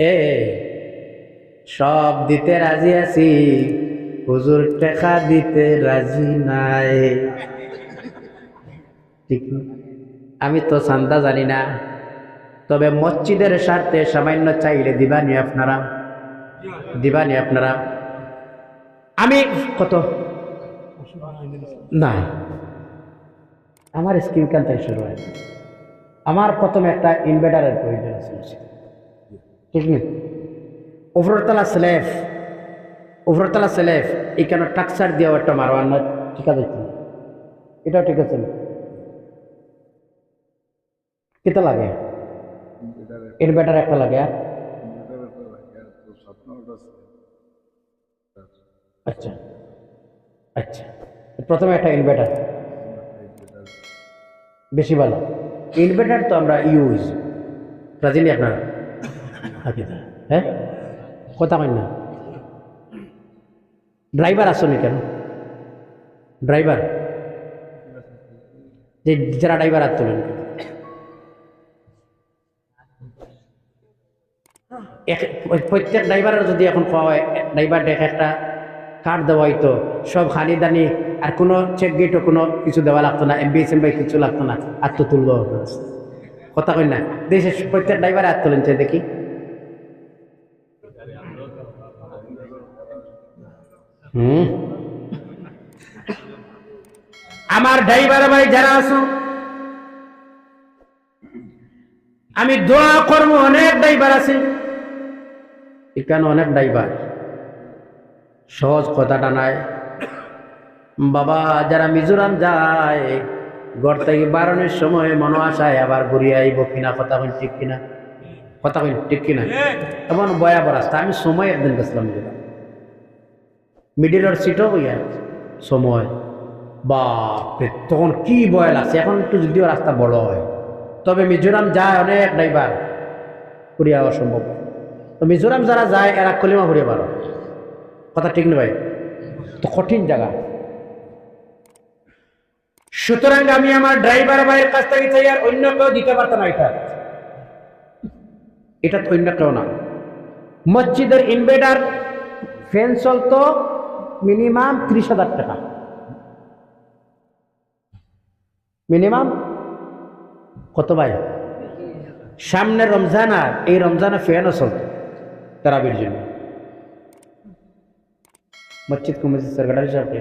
এ, সব দিতে রাজি আছি, হুজুর টেকা দিতে রাজি নাই। ঠিক আমি তো চান্দা জানি না। তবে মসজিদের স্বার্থে সামান্য চাইলে দিবানি আপনারা? দিবানি আপনারা? আমি কত? না। আমার স্কিম কেন তাই শুরু হয় আমার প্রথমে একটা ইনভার্টারের প্রয়োজন আছে। ঠিক না উপরতলা স্লেফ উপরতলা স্লেফ এখানে টাকসার দিয়ে একটা না ঠিক আছে? এটাও ঠিক আছে? কেতে লাগে? ইনভার্টার একটা লাগে আর আচ্ছা আচ্ছা। প্রথমে একটা ইনভার্টার বেশি ভালো। ইনভার্টার তো আমরা ইউজ রাজিনি আপনারা হাকিদা হ্যাঁ কথা কই না। ড্রাইভার আসনি কেন? ড্রাইভার? যে যারা ড্রাইভার আর তোলেন প্রত্যেক ড্রাইভারের যদি এখন পাওয়া হয় ড্রাইভার দেখে একটা কার্ড দেওয়া হইতো, সব খালি দানি, আর কোনো চেক গেটও কোনো কিছু দেওয়া লাগতো না এমবি এসএমবি কিছু লাগতো না আর তো তুলবো কথা কই না। দেশের প্রত্যেক ড্রাইভারে আর তোলেন চাই দেখি হুম আমার ড্রাইভার ভাই যারা আছো আমি দোয়া করব অনেক ড্রাইভার আছে। এখানে অনেক ড্রাইভার। সহজ কথাটা নাই। বাবা যারা মিজোরাম যায় ঘর থেকে বারণের সময় মনে আসায় আবার ঘুরিয়ে আইব কিনা কথা কইন ঠিক কিনা? কথা কইন ঠিক কিনা? এমন বয়াবর রাস্তা। আমি সময় একদিন গেছিলাম মিজোরাম। মিডিলের সিটও বইয়া সময়। বাপরে, তখন কি বয় আছে? এখন একটু যদিও রাস্তা বড় হয়। তবে মিজোরাম যায় অনেক ড্রাইভার ঘুরিয়ে অসম্ভব তো মিজোরাম যারা যায়, এরা কলিমা ঘুরিয়ে পারো কথা ঠিক না ভাই। তো কঠিন জায়গা। সুতরাং আমি আমার ড্রাইভার ভাইয়ের কাছ থেকে চাই আর অন্য কেউ দিতে পারতো না এটা। এটা তো অন্য কেউ না। মসজিদের ইনভার্টার ফ্যান চলতো মিনিমাম ত্রিশ হাজার টাকা মিনিমাম কত ভাই সামনে রমজান আর এই রমজানে ফ্যানও চলতো তারাবির জন্য মসজিদ কমেছে সেক্রেটারি সাহেবকে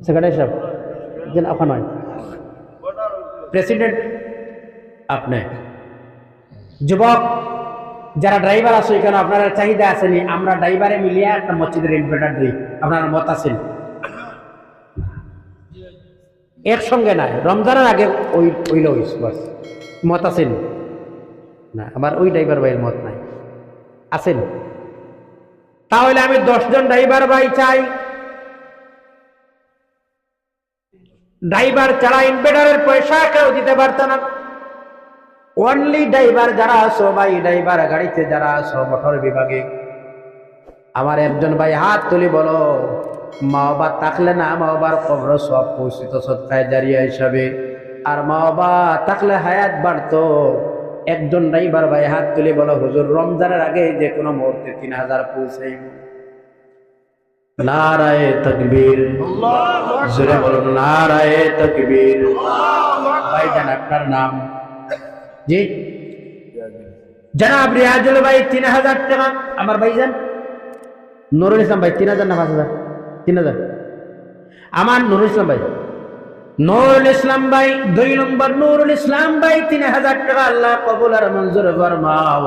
সেক্রেটারি সাহেব যেন ওখানে হয় প্রেসিডেন্ট আপনি যুবক যারা ড্রাইভার আছে, এখানে আপনারা চাহিদা আসেনি আমরা ড্রাইভারে মিলিয়ে একটা মসজিদের ইনভার্টার দিই। আপনারা মত আছেন? একসঙ্গে না রমজানের আগে ওই ওইল বাস। মত আছেন? না, আমার ওই ড্রাইভার ভাইয়ের মত নাই। আছেন? তাহলে আমি দশজন ড্রাইভার ভাই চাই। ড্রাইভার ছাড়া ইনভার্টারের পয়সা কেউ দিতে পারত না। অনলি ড্রাইভার যারা আছো ভাই ড্রাইভার গাড়িতে যারা আছো মোটর বিভাগে। আমার একজন ভাই হাত তুলি বলো মা বাবা থাকলে না মা বাবার কবর সব পৌঁছিত সৎকায় জারিয়া হিসাবে। আর মা বাবা থাকলে হায়াত বাড়তো। একজন ড্রাইভার ভাই হাত তুলে বলো হুজুর রমজানের আগে যে কোনো মুহূর্তে তিন হাজার পৌঁছাই নারায় তকবীর। জোরে বলুন নারায় তকবীর। ভাইজান আপনার নাম? জি। জনাব রিয়াজুল ভাই, তিন হাজার টাকা। আমার ভাইজান। নুরুল ইসলাম ভাই, তিন হাজার না পাঁচ হাজার? তিন হাজার। আমার নুরুল ইসলাম ভাই। নুরুল ইসলাম ভাই, দুই নম্বর নুরুল ইসলাম ভাই, তিন হাজার টাকা। আল্লাহ কবুল আর মঞ্জুর ফরমাও।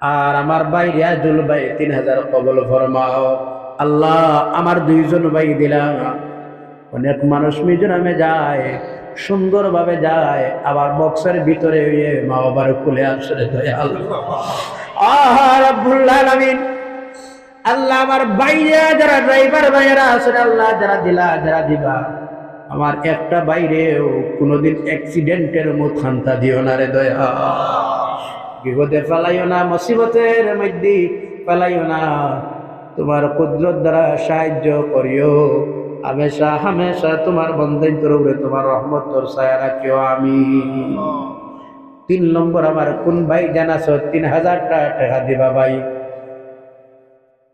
আর আমার ভাই রিয়াজুল ভাই, তিন হাজার কবুল ফরমাও। আল্লাহ আমার দুইজন ভাই দিলাম অনেক মানুষ মিজোরামে যায়। সুন্দরভাবে যায়, আবার বক্সের ভিতরে মা বাবার খুলে আসলে দয়াল আলামিন। আল্লাহ আমার বাইরে যারা ড্রাইভার ভাইয়েরা আছেন, আল্লাহ যারা দিলা, যারা দিবা। আমার একটা বাইরেও কোনোদিন অ্যাক্সিডেন্টের মুখ খান্তা দিও না রে দয়া। বিপদে ফেলাইও না, মুসিবতের মধ্যে ফেলাইও না। তোমার কুদরত দ্বারা সাহায্য করিও। হামেশা হামেশা তোমার বন্ধন করবে তোমার রহমত তোর ছায়া রাখিও আমি তিন নম্বর, আমার কোন ভাই জানাছ তিন হাজার টাকা টাকা দিবা ভাই।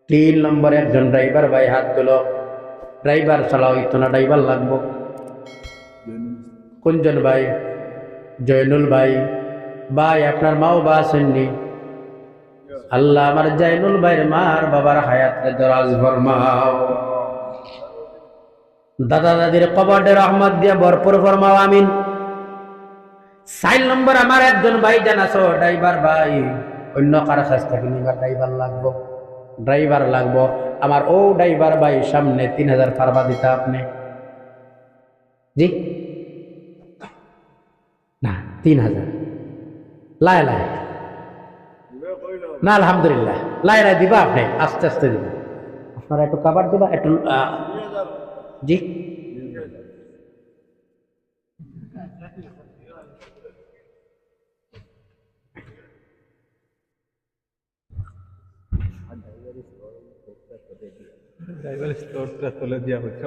তিন নম্বর, একজন ড্রাইভার ভাই, হাত তুলো। ড্রাইভার চালাও ইতো না ড্রাইভার লাগবো। কোনজন ভাই? জয়নুল ভাই। ভাই, আপনার মাও বা আসেননি আল্লাহ আমার জয়নুল ভাইয়ের মার বাবার হায়াত দরাজ ফরমাও। দাদা দাদির কবরের রহমত দিয়ে ভরপুর ফরমাও, আমিন। সাইল নম্বর, আমার একজন ভাই জানাছো ড্রাইভার ভাই। অন্য কারও কাছ থেকে নিবার ড্রাইভার লাগবো? ড্রাইভার লাগবো। আমার ও ড্রাইভার ভাই সামনে তিন হাজার পারবা দিতে আপনি। জি? না, তিন হাজার। লাই লাই। না, আলহামদুলিল্লাহ। লাই লাই, দিবা আপনি? আস্তে আস্তে দিবা। আপনারা একটু কাবার দিবা, একটু জি।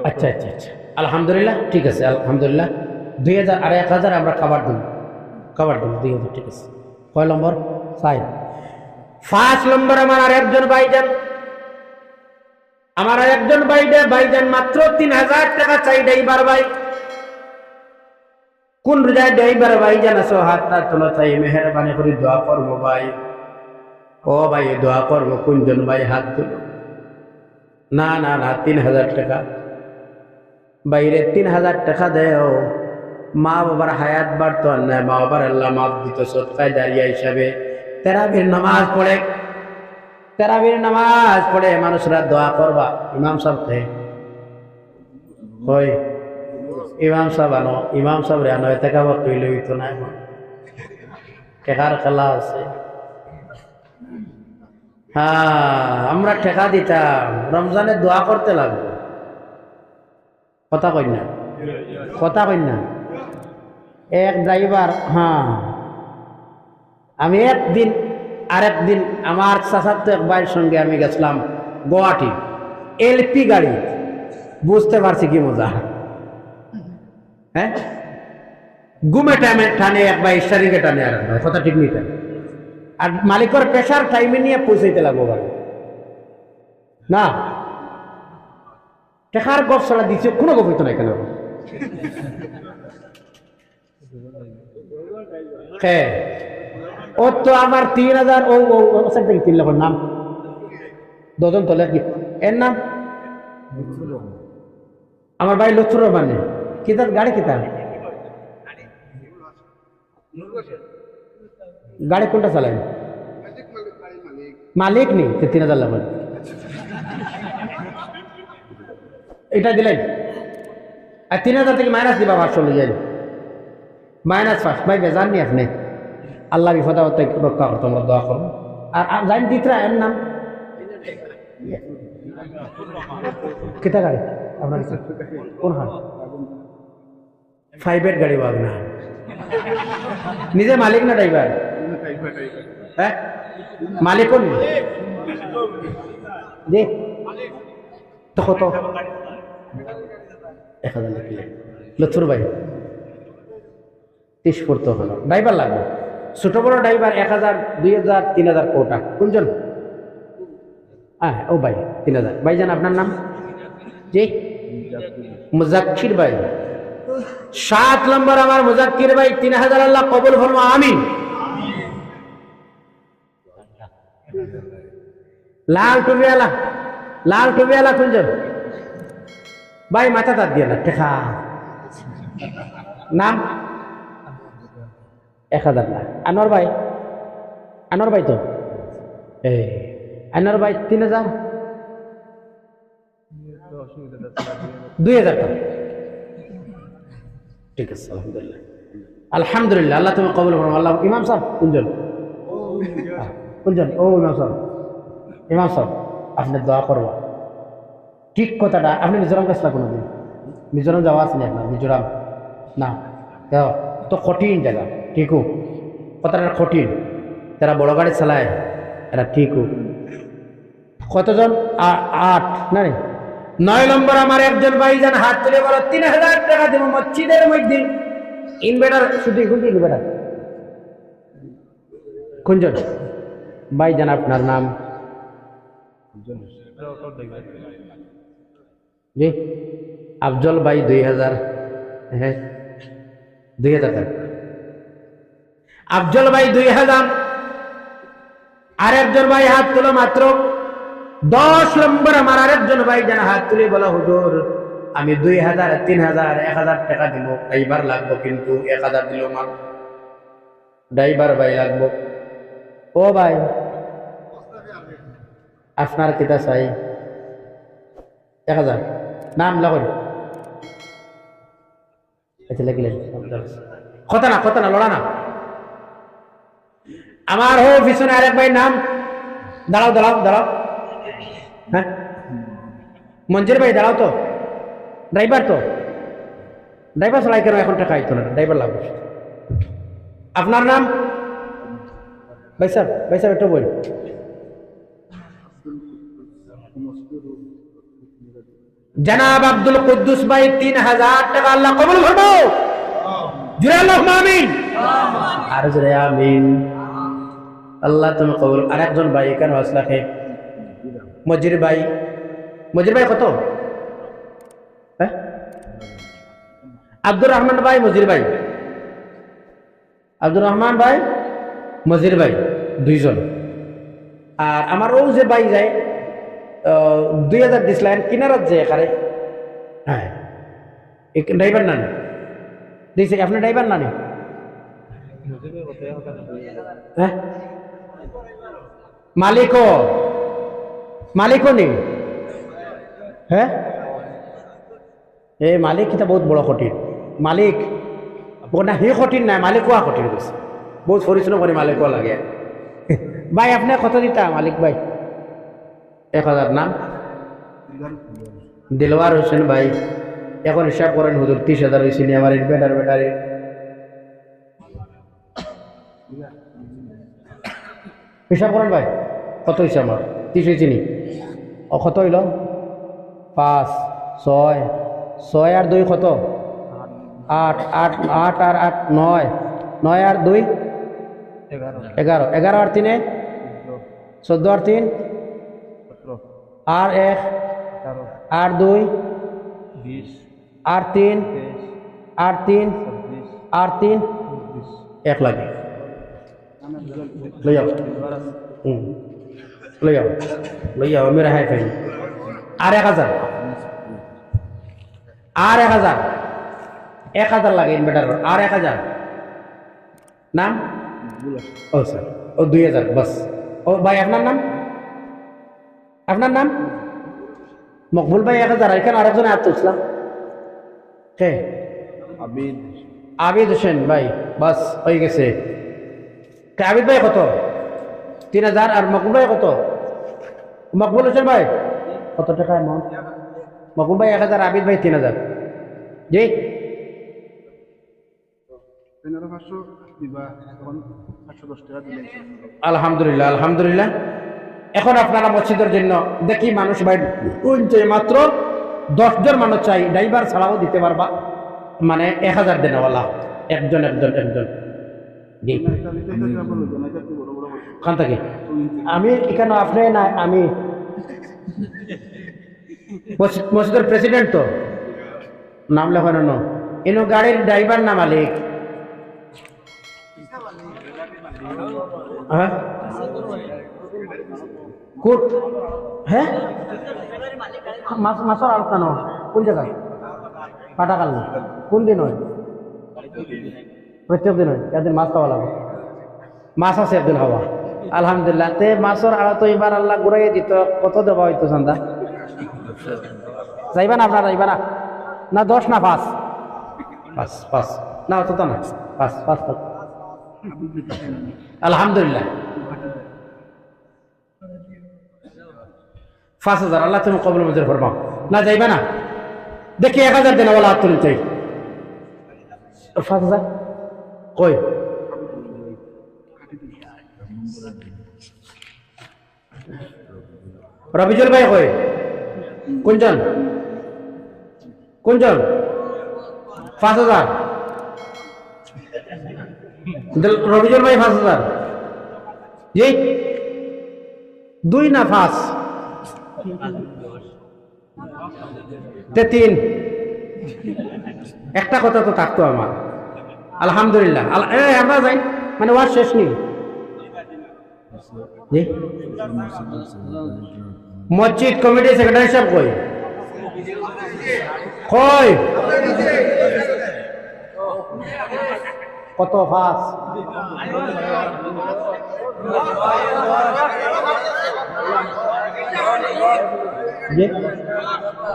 আচ্ছা আচ্ছা আচ্ছা। আলহামদুলিল্লাহ ঠিক আছে আলহামদুলিল্লাহ। দুই হাজার আর এক হাজার আমরা খাবার দেব। খাবার দেব দুই হাজার ঠিক আছে। কয় নম্বর? ফাইভ পাঁচ নম্বর আমার আর একজন ভাইজান। আমার একজন ভাইডে, ভাইজান মাত্র তিন হাজার টাকা চাই ড্রাইভার ভাই কোন রোজায় ড্রাইভার ভাই জানাছো হাতটা তোলা চাই মেহরবানি করে দোয়া করব ভাই। ও ভাই, দোয়া করব, কোনজন ভাই হাত তুলো? না না না, তিন হাজার টাকা। বাইরে তিন হাজার টাকা দেও। মা বাবার হায়াত বাড়তো না মা বাবার আল্লাহ মাফ দিত সৎকায় দাঁড়িয়ে হিসাবে। তেরাবির নামাজ পড়ে তেরাবির নামাজ পড়ে মানুষরা দোয়া করবা। ইমাম সাহেব কই? ইমাম সাহেব আনো। ইমাম সাহেব রে আনো, এতে কাবার তৈল হইতো না এখন টেকার খেলা আছে। হ্যাঁ আমরা ঠেকা দিতাম। রমজানে দোয়া করতে লাগবো। কথা কই না। কথা কই না। এক ড্রাইভার হ্যাঁ। আমি একদিন আরেকদিন আমার চাচাতো এক ভাইয়ের সঙ্গে আমি গেছিলাম গুয়াহাটি এলপি গাড়ি। বুঝতে পারছি কি মজা। হ্যাঁ? গুমে টাইমে টানে এক ভাই স্টারিংয়ে টানে আর এক ভাই, কথা ঠিক নিতে আর মালিকের পেশার টাইমে নিয়ে পৌঁছাইতে লাগবো গাড়ি না। টেকার গপ ছাড়া দিচ্ছে কোনো গপ হইতো না কেন? হ্যাঁ। ও তো আমার তিন হাজার, ও ও ও স্যার তিন লক্ষের নাম। দজন তোলে কি। এর নাম? আমার ভাই লুৎফুর রহমান। কিতাব গাড়ি কিতাব গাড়ি কোনটা চালায়? মালিক নেই তিন হাজার লাগবে এটা দিলেন। আর তিন হাজার থেকে মাইনাস দিবা পাঁচশো লই যাই মাইনাস পাঁচ, ভাই বেজান নি আপনি। আল্লাহ বিপদা রক্ষা করতো, আমরা দোয়া করব আর জানি দিতরা এর নাম? কেটা গাড়ি? আপনার? কোন হাল ফাইভের গাড়ি না। নিজে মালিক না ড্রাইভার? হ্যাঁ? মালিক কোন? তো কত? এক হাজার লিখলে। ভাই, তিরিশ পড়তে হলো ড্রাইভার লাগবে? ছোট বড় ড্রাইভার এক হাজার, দুই হাজার, তিন হাজার কোটা। কোনজন? হ্যাঁ ও ভাই, তিন হাজার। ভাইজান আপনার নাম? জি? মুজাক্কির ভাই। সাত নম্বর আমার মুজাক্কির ভাই, তিন হাজার আল্লাহ কবুল ফরমা, আমিন। লাল টুপিওয়ালা লাল টুপিওয়ালা কোনজন? ভাই, মাথা তার দিয়ে না টেকা নাম? এক হাজার লাখ। আনোয়ার ভাই? আনোয়ার ভাই তো? এই, আনোয়ার ভাই তিন হাজার? দুই হাজার টাকা। ঠিক আছে, আলহামদুলিল্লাহ। আলহামদুলিল্লাহ, আল্লাহ তুমি কবুল করো আল্লাহ, ইমাম সাহেব কুঞ্জন কুঞ্জন ও, ইমাম সাহেব। ইমাম সাহেব, আপনি দোয়া করবা। ঠিক কথাটা, আপনি মিজোরাম গেছিলেন কোনোদিন? মিজোরাম যাওয়া আছে না আপনার মিজোরাম? না। তো কঠিন জায়গা। ঠিকও কথাটা কঠিন তারা বড় গাড়ি চালায়, এরা ঠিকও কতজন? আট, না নয় নম্বর আমার একজন ভাইজান হাত তুলে বলো, তিন হাজার টাকা দেবো মসজিদের মধ্যে ইনভার্টার, শুধু কোনটি ইনভার্টার। কোনজন? ভাইজান, আপনার নাম? জি? আফজল ভাই, দুই হাজার হ্যাঁ দুই হাজার টাকা। আফজল ভাই দুই হাজার। আর একজন ভাই হাত তুলো মাত্র। দশ নম্বর আমার আরেকজন ভাই যেন হাত তুলে বলো, হুজুর, আমি দুই হাজার, তিন হাজার, এক হাজার টাকা দিব। ড্রাইভার লাগবো কিন্তু এক হাজার দিল মাল। ড্রাইভার ভাই লাগবো। ও ভাই, আপনার কিতা চাই? এক হাজার। নাম লাগল আচ্ছা লিখলেন কথা না কথা না, লড়া না। আমার হো, পিছনে আরেক ভাই, নাম? দাঁড়াও দাঁড়াও দাঁড়াও। হ্যাঁ? মঞ্জুর ভাই, দাঁড়াও তো। ড্রাইভার তো। ড্রাইভার চালাই কেন? এখন টাকা আইতো না। ড্রাইভার লাগবে আপনার নাম? ভাই সাহেব ভাই সাহেব, একটু বল জনাব আব্দুল কুদ্দুস ভাই, তিন হাজার টাকা আল্লাহ কবুল করব। আল্লাহ আমিন আর জুড়ে আমিন। আল্লাহ তুমি কবুল। আর একজন ভাই কেন আসলা খে মজির ভাই। মজির ভাই কত? হ্যাঁ? আব্দুর রহমান ভাই, মজির ভাই। আব্দুর রহমান ভাই, মজির ভাই, দুইজন। আর আমার ও যে ভাই যায় দুই হাজার দিছিলেন কিনারত যে এখানে। হ্যাঁ। ড্রাইভার নানি। দিয়েছে আপনার ড্রাইভার নানি? হ্যাঁ? মালিকও মালিকও নেই হ্যাঁ এ মালিক কিতা বহুত বড় কঠিন। মালিক না, সি কঠিন নাই, মালিক কোৱা কঠিন গৈছে বহুত পৰিশ্ৰম কৰি মালিক লাগে। ভাই আপনি কত দিতা মালিক ভাই? এক হাজার নাম দিলওয়ার হোসেন ভাই, এখন হিসাব করেন হুজুর ত্রিশ হাজার হয়েছে নি আমার ইনভার্টার ব্যাটারি হিসাব করেন ভাই। কত হয়েছে আমার ত্রিশ হয়েছে নি ও কত হইল? পাঁচ ছয় ছয় আর দুই কত আট আট আট আর আট নয়। নয় আর দুই? এগারো এগারো আর তিনে? চোদ্দ আর তিন? আর এক? আর দুই? আর তিন? আর তিন? আর তিন? এক লাগে। হুম লই যাও। লই যাও মেরা হাই ফাইন আর এক হাজার আর এক হাজার এক হাজার লাগে ইনভার্টার আর এক হাজার নাম? ও স্যার ও দুই হাজার বাস ও ভাই আপনার নাম? আপনার নাম? মকবুল ভাই এক হাজার এখানে আরেকজন আয়াত তুলছিলাম কে? আবিদ। আবিদ হোসেন ভাই। বাস হয়ে গেছে। কে আবিদ ভাই কত? তিন হাজার আর মকবুল ভাই কত? মকবুল হোসেন ভাই? কত টাকা অ্যামাউন্ট মকবুল ভাই এক হাজার আবিদ ভাই তিন হাজার। জি? আলহামদুলিল্লাহ আলহামদুলিল্লাহ। এখন আপনারা মসজিদের জন্য দেখি মানুষ ভাই মাত্র দশজন মানুষ চাই ড্রাইভার ছাড়াও দিতে পারবা? মানে এক হাজার দেনওয়ালা একজন একজন একজন। জি। খান থেকে। আমি এখানে আপনি না আমি। মসজিদ- মসজিদের প্রেসিডেন্ট তো। নাম লেখানো ন এনো গাড়ির ড্রাইভার না মালিক। হ্যাঁ? কোট হ্যাঁ? মাছ মাছৰ আড়ত কেন? কোন জায়গায়? পাটাকাল কোন দিন হয়? প্রত্যেক দিন হয়। একদিন মাছ খাওয়া লাগে মাছ আছে একদিন খাওয়া। আলহামদুলিল্লাহ। তে মাছৰ আড়ত এবার আল্লাহ ঘুরাই দিত কত দেবা হইতো চান্দা যাইবা না আপনারা যাইবা না? না দশ না পাঁচ? পাঁচ পাঁচ। না অত না। পাঁচ পাঁচ আলহামদুলিল্লাহ। পাঁচ হাজার আল্লাহ তুমি কবল মজুর ফরমাও। না যাইবা না? দেখি এক হাজার দেনা বলা হাত তুলুন চাই পাঁচ হাজার? কই? রবিজুল ভাই কই? কোনজন কোনজন পাঁচ হাজার। রবিজল ভাই পাঁচ হাজার। জি? দুই না পাঁচ? তে তিন একটা কথা তো থাকতো আমার। আলহামদুলিল্লাহ। আমরা যাই। মানে ওয়ার শেষ নেই। মসজিদ কমিটি সেক্রেটারি সাহেব কই? কই? কত ফাঁস?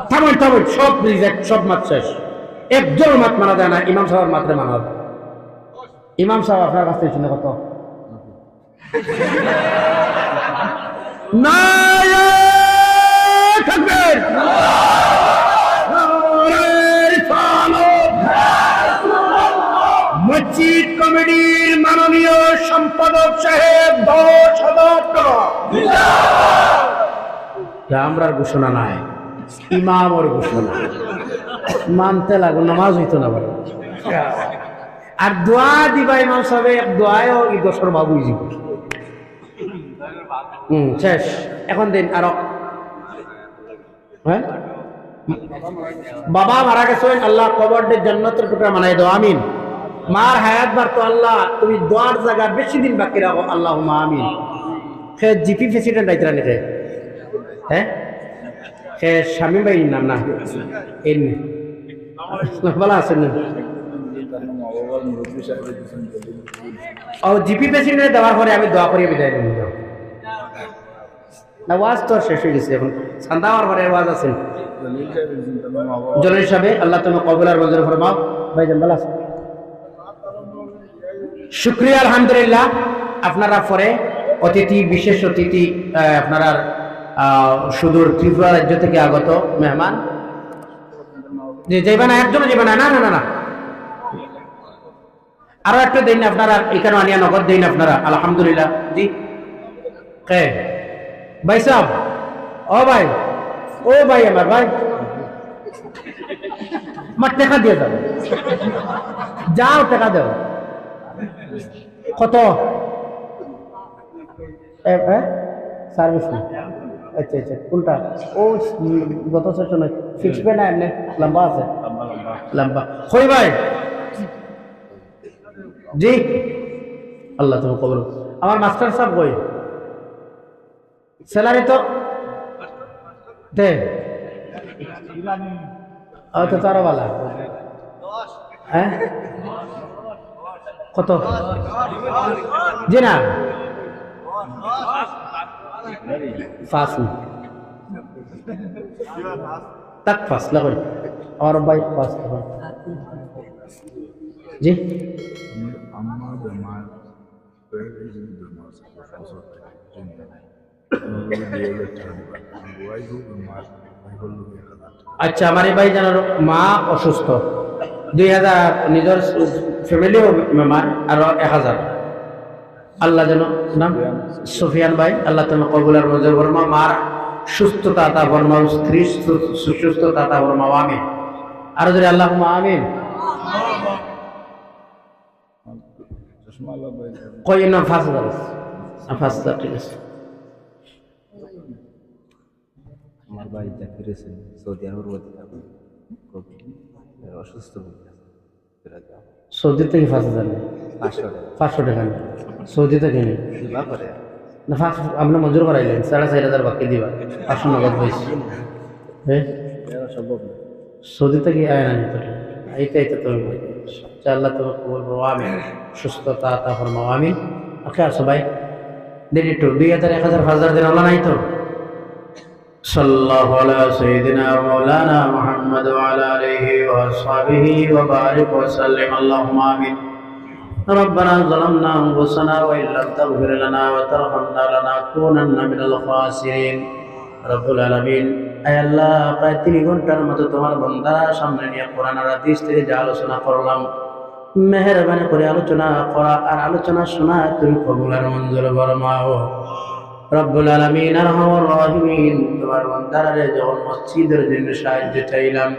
থামুন থামুন, সব রিজেক্ট সব মাত শেষ। একজন মাত মানা যায় না, ইমাম সাহেবের মাত্রে মানা ইমাম সাহেব, আপনার কাছ থেকে কত? নারায়ে তাকবীর! মসজিদ কমিটির মাননীয় সম্পাদক সাহেব দশ হাজার টাকা ঘোষণা নাই, ইমামর ঘোষণা। মানতে লাগো নামাজ হইতো না বলে। আর দোয়া দিবা ইমাম সাহেব, এক দোয়ায়ও ই দশর বাবুই জীব হুম, শেষ। এখন দিন আরও হ্যাঁ? বাবা মারা গেছেন, আল্লাহ কবর দে জান্নাতের টুকরা মানাই দাও, আমিন। মার হায়াত বার তো আল্লাহ, তুমি দোয়ার জায়গা বেশি দিন বাকি রাখো আল্লাহ আমিন। সে জিপি প্রেসিডেন্ট আইতরা নিতে হ্যাঁ? সে স্বামী ভাই নাম না? ভালো আছেন? না ও জিপি প্রেসিডেন্ট দেওয়ার পরে আমি দোয়া করিয়ে বিদায় নেব। না ওয়াজ তো আর শেষ হয়ে গেছে এখন। সান্দা হওয়ার পরে ওয়াজ আছেন জলিল সাহেব, আল্লাহ তুমি কবুল আর মঞ্জুর ফরমাও। ভাইজান, ভালো আছেন? শুক্রিয়া, আলহামদুলিল্লাহ। আপনারা পরে অতিথি, বিশেষ অতিথি আপনারা সুদূর ত্রিপুরা রাজ্য থেকে আগত মেহমান। যে যাইবা না একজনও যাইবা না না না না না। আরও একটা দিন আপনারা এখানে আনিয়া নগদ দিন আপনারা। আলহামদুলিল্লাহ। জি। কে? ভাই সাহেব ও ভাই ও ভাই আমার ভাই। আমার টাকা দিয়ে দাও। যাও টাকা দাও। কত? সার্ভিস না। আচ্ছা আচ্ছা কোনটা? ও গত সেশনে ফিক্স পে না এমনি? লম্বা আছে? লম্বা কই ভাই। জি। আল্লাহ তুমি কবর। আমার মাস্টার সাহেব কই? স্যালারি তো দে। ও তো তারও বালা। হ্যাঁ? কত? জি না না। তাক ফাঁস লাগুন আমার ভাই ফাঁস লাগুন জি? আম্মা আচ্ছা আমার এই ভাই জানার মা অসুস্থ। দুই হাজার নিজের ফ্যামিলিও মেম্বার আরও এক হাজার। আল্লাহ যেন নাম সুফিয়ান ভাই আল্লাহ তুমি কবুলার মজুর বর্মা মার সুস্থতা তা বর্মা স্ত্রী সুস্থতা তা বর্মা আমিন। আরও যদি আল্লাহ আমিন। চশমা আল্লাহ না পাঁচ হাজার ঠিক আছে। বাড়িতে ফিরেছেন সৌদি আরবের অসুস্থ সৌদি থেকে পাঁচ হাজার পাঁচশো টাকা। পাঁচশো টাকা সৌদি থেকে নেই না পাঁচ আপনি মঞ্জুর করাইলেন। সাড়ে চার হাজার বাকি দিবা। পাঁচশো নগদ হয়েছে। হ্যাঁ সম্ভব না। সৌদি থেকে আয় না নিতে এইটাই তো তুমি আল্লাহ তুমি কবুল আমিন। সুস্থতা তা ফরমাও। আমি ওকে আসো ভাই দিন একটু। দুই হাজার এক হাজার পাঁচ হাজার দিন আল্লাহ নাই তো? সাল্লাল্লাহু আলা সাইয়্যিদিনা ওয়া মাওলানা মুহাম্মদ ওয়া আলা আলিহি ওয়া আসহাবিহি ওয়া বারিক ওয়া সাল্লিম আল্লাহুম্মা আমিন ربنا ظلمنا أنفسنا وإن لم تغفر لنا وترحمنا لنكونن من الخاسرين রব্বুল আলামিন আয় আল্লাহ প্রায় তিন ঘন্টার মতো তোমার বন্দারা সামনে নিয়ে কোরআন আর হাদিস থেকে যে আলোচনা করলাম মেহরবানি করে আলোচনা করা আর আলোচনা শোনা তুমি কবুল আর মঞ্জুর ফরমাও রব্বুল আলমিন আরহামর রহিমিন। তোমার বান্দারে যখন মসজিদের জন্য সাহায্য চাইলাম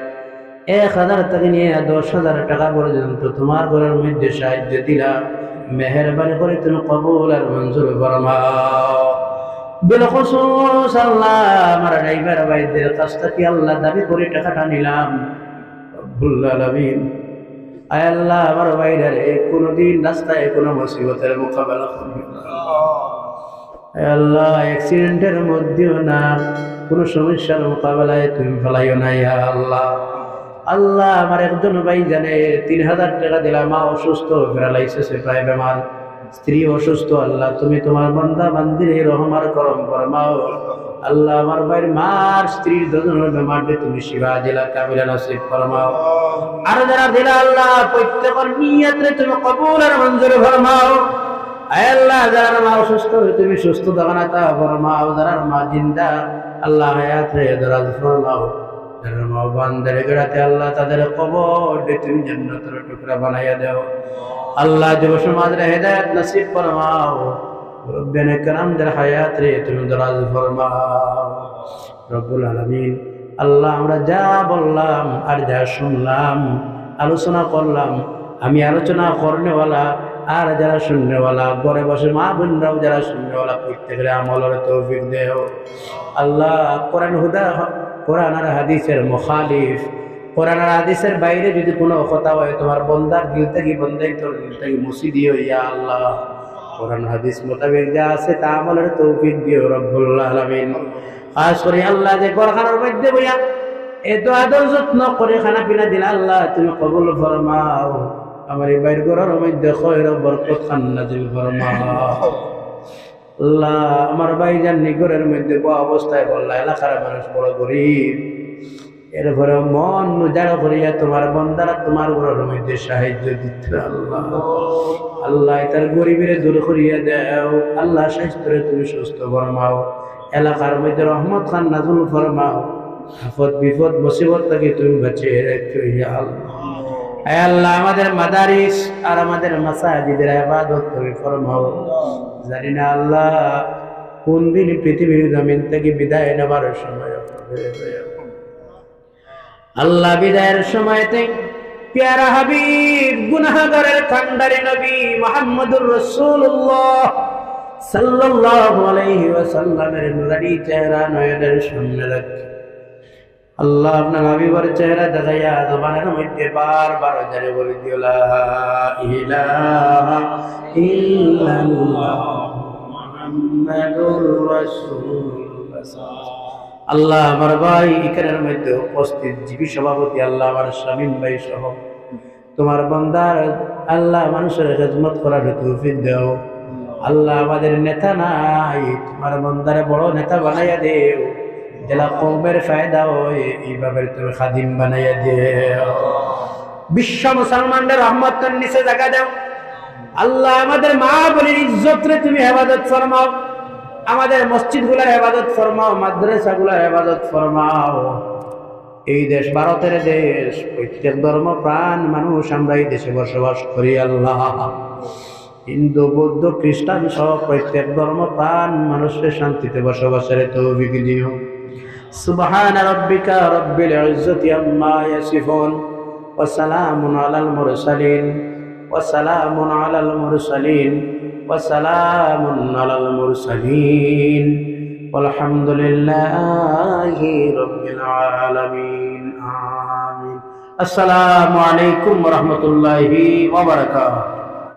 এক হাজার থেকে নিয়ে দশ হাজার টাকা পর্যন্ত তোমার ঘরের মধ্যে সাহায্য দিলাম। মেহরবানি করে তুমি কবুল আর মঞ্জুর ফরমাও। বিলখুসুস আল্লাহ, আমার ড্রাইভার ভাইদের কাছ থেকে আল্লাহ দাবি করে টাকাটা নিলাম। রব্বুল আলামিন। আয় আল্লাহ, আমার ভাইরা কোনোদিন রাস্তায় কোনো মুসিবতের মোকাবেলা করবে না। আল্লাহ অ্যাক্সিডেন্টের মধ্যেও না, কোনো সমস্যার মোকাবেলায় তুমি ফেলাইও না, ইয়া আল্লাহ। আল্লাহ আমার একজন ভাই জানে, তিন হাজার টাকা দিলাম মা অসুস্থ প্যারালাইসিসে প্রায় বেমার। স্ত্রী অসুস্থ, আল্লাহ, তুমি তোমার বান্দা বান্দির রহমার করম ফরমাও। আল্লাহ আমার ভাইয়ের মার স্ত্রীর দুজনের বেমারকে তুমি শিবা, জেলা, কামিলা, নসিব ফরমাও। আর যারা দিলা আল্লাহ প্রত্যেকের নিয়তরে তুমি কবুল আর মঞ্জুর ফরমাও। আয় আল্লাহ, যারা মা অসুস্থ তুমি সুস্থ দগানাতা ফরমাও যারা মা জিন্দা আল্লাহ হায়াত রে দরাজ ফরমাও। যারা মা বান্দার গড়াতে আল্লাহ তাদের কবর তুমি জান্নাতের টুকরা বানাইয়া দাও। আল্লাহ যুব সমাজের হেদায়ত নসিব ফরমাও। রব্বানা কারামদের হায়াত রে তুমি দরাজ ফরমাও। রব্বুল আলামিন, আল্লাহ আমরা যা বললাম আর যা শুনলাম, আলোচনা করলাম, আমি আলোচনা করনেওয়ালা আর যারা শুননেওয়ালা ঘরে বসে মা বোনরাও যারা শুননেওয়ালা প্রত্যেকের আমলের তৌফিক দেও আল্লাহ কোরআন হুদা, কোরআন আর হাদিসের মুখালিফ। কোরআন আর হাদিসের বাইরে যদি কোনো কথা হয়, তোমার বন্দার দিল থেকে বন্দাই তোর দিল থেকে মুসি দিও ইয়া আল্লাহ। কোরআন হাদিস মোতাবেক যা আছে তা আমলের তৌফিক দিও রব্বুল আলামিন। খাস করে আল্লাহ যে ঘরখানার মধ্যে বইয়া এত আদর যত্ন করে খানা পিনা দিলা আল্লাহ তুমি কবুল ফরমাও। আমার এই বাইর ঘরের মধ্যে খয়র বরকত খান নাজিল ফরমাও আল্লাহ, আমার ভাইজান নিগরের মধ্যে বড় অবস্থায় বললা, এলাকার মানুষ বড় গরিব। এরপরে মন উজাড় করিয়া তোমার বন্দারা তোমার ঘরের মধ্যে সাহায্য দিতে আল্লাহ। আল্লাহ, তার গরিবের দূর করিয়া দেও। আল্লাহ, স্বাস্থ্যরে তুমি সুস্থ ফরমাও। এলাকার মধ্যে রহমত খান নাজুল ফরমাও। আফত বিপদ, মুসিবত থেকে তুমি বাঁচিয়ে রেখো ইয়া আল্লাহ। আল্লাহ, আমাদের মাদারিস আর আমাদের মাসাজিদের আবাদত তুমি ফরমাও। জানি না আল্লাহ, কোন দিন পৃথিবীর জমিন থেকে বিদায় নেবার সময় আল্লাহ, বিদায়ের সময়তে পেয়ারা হাবিব, গুনাহগারের কান্ডারি নবী মোহাম্মদুর রসুল্লাহ সাল্লাল্লাহু আলাইহি ওয়াসাল্লামের নুরানি চেহারা নয়নের সামনে রাখি। আল্লাহ আপনার হাবিবার চেহারা দেখাইয়া জবানের মধ্যে বারবার জানে বলে দিও, লা ইলাহা ইল্লাল্লাহ মুহাম্মাদুর রাসূলুল্লাহ আল্লাহ, আমার ভাই এখানের মধ্যে উপস্থিত জীবী সভাপতি আল্লাহ, আমার শামীম ভাই সহ। তোমার বন্দার আল্লাহ মানুষের খেজমত করার তৌফিক দেও। আল্লাহ আমাদের নেতা নাই, তোমার বন্দারে বড় নেতা বানাইয়া দেও। জেলা কৌমের ফায়দা হয় এইভাবে তুমি খাদিম বানাইয়া দেও। বিশ্ব মুসলমানদের রহমতের নিচে জায়গা দাও। আল্লাহ আমাদের মা বলির ইজ্জত রে তুমি হেফাজত ফরমাও। আমাদের মসজিদগুলার হেফাজত ফরমাও মাদ্রাসা গুলার হেফাজত ফরমাও। এই দেশ ভারতের দেশ, প্রত্যেক ধর্ম প্রাণ মানুষ, আমরা এই দেশে বসবাস করি আল্লাহ। হিন্দু, বৌদ্ধ, খ্রিস্টান সহ প্রত্যেক ধর্ম প্রাণ মানুষের শান্তিতে বসবাসের তৌফিক দিও। سبحان ربك رب العزة عما يصفون وسلام على المرسلين وسلام على المرسلين وسلام على المرسلين. والحمد لله رب العالمين. آمين. السلام عليكم ورحمة الله وبركاته.